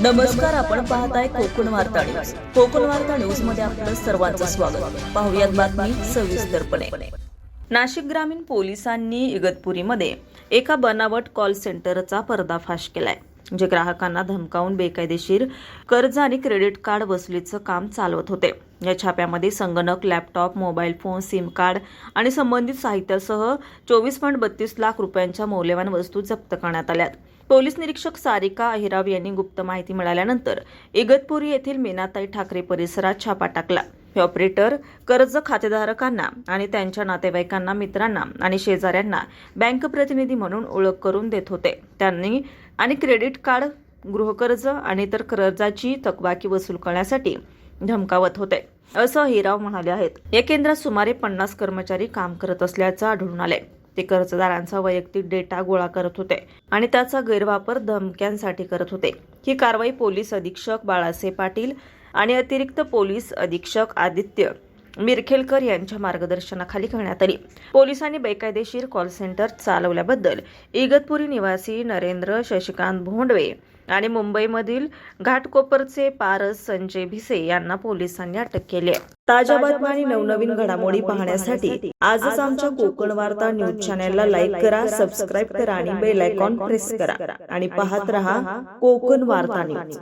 नमस्कार आपण पाहताय कोकण वार्ता न्यूज. कोकण वार्ता न्यूजमध्ये आपलं सर्वांचं स्वागत. पाहुयात बातमी सविस्तरपणे नाशिक ग्रामीण पोलिसांनी इगतपुरीमध्ये एका बनावट कॉल सेंटरचा पर्दाफाश केलाय जे ग्राहकांना धमकावून बेकायदेशीर कर्ज आणि क्रेडिट कार्ड वसुलीचं काम चालवत होते. या छाप्यामध्ये संगणक laptop mobile phone SIM card आणि संबंधित साहित्यासह चोवीस पॉईंट बत्तीस लाख रुपयांच्या मौल्यवान वस्तू जप्त करण्यात आल्यात. पोलीस निरीक्षक सारिका अहिराव यांनी गुप्त माहिती मिळाल्यानंतर इगतपुरी येथील मीनाताई ठाकरे परिसरात छापा टाकला. हे ऑपरेटर कर्ज खातेधारकांना आणि त्यांच्या नातेवाईकांना मित्रांना आणि शेजाऱ्यांना बँक प्रतिनिधी म्हणून ओळख करून देत होते. त्यांनी आणि क्रेडिट कार्ड गृहकर्ज आणि इतर कर्जाची थकबाकी वसूल करण्यासाठी धमकावत होते. असं हिराव म्हणाले आहेत. या केंद्रात सुमारे पन्नास कर्मचारी काम करत असल्याचं आढळून आले ते कर्जदारांचा वैयक्तिक डेटा गोळा करत होते आणि त्याचा गैरवापर धमक्यांसाठी करत होते. ही कारवाई पोलीस अधीक्षक बाळासाहेब पाटील आणि अतिरिक्त पोलीस अधीक्षक आदित्य मिरखेलकर यांच्या मार्गदर्शनाखाली करण्यात आली. पोलिसांनी बेकायदेशीर कॉल सेंटर चालवल्याबद्दल इगतपुरी निवासी नरेंद्र शशिकांत भोंडवे आणि मुंबईमधील घाटकोपरचे पारस संजय भिसे यांना पोलिसांनी अटक केली आहे. ताज्या बातम्या आणि नवनवीन घडामोडी पाहण्यासाठी आजच आमच्या कोकण वार्ता न्यूज चॅनलला लाईक करा सबस्क्राईब करा आणि बेल आयकॉन प्रेस करा. आणि पाहत रहा कोकण वार्ता न्यूज.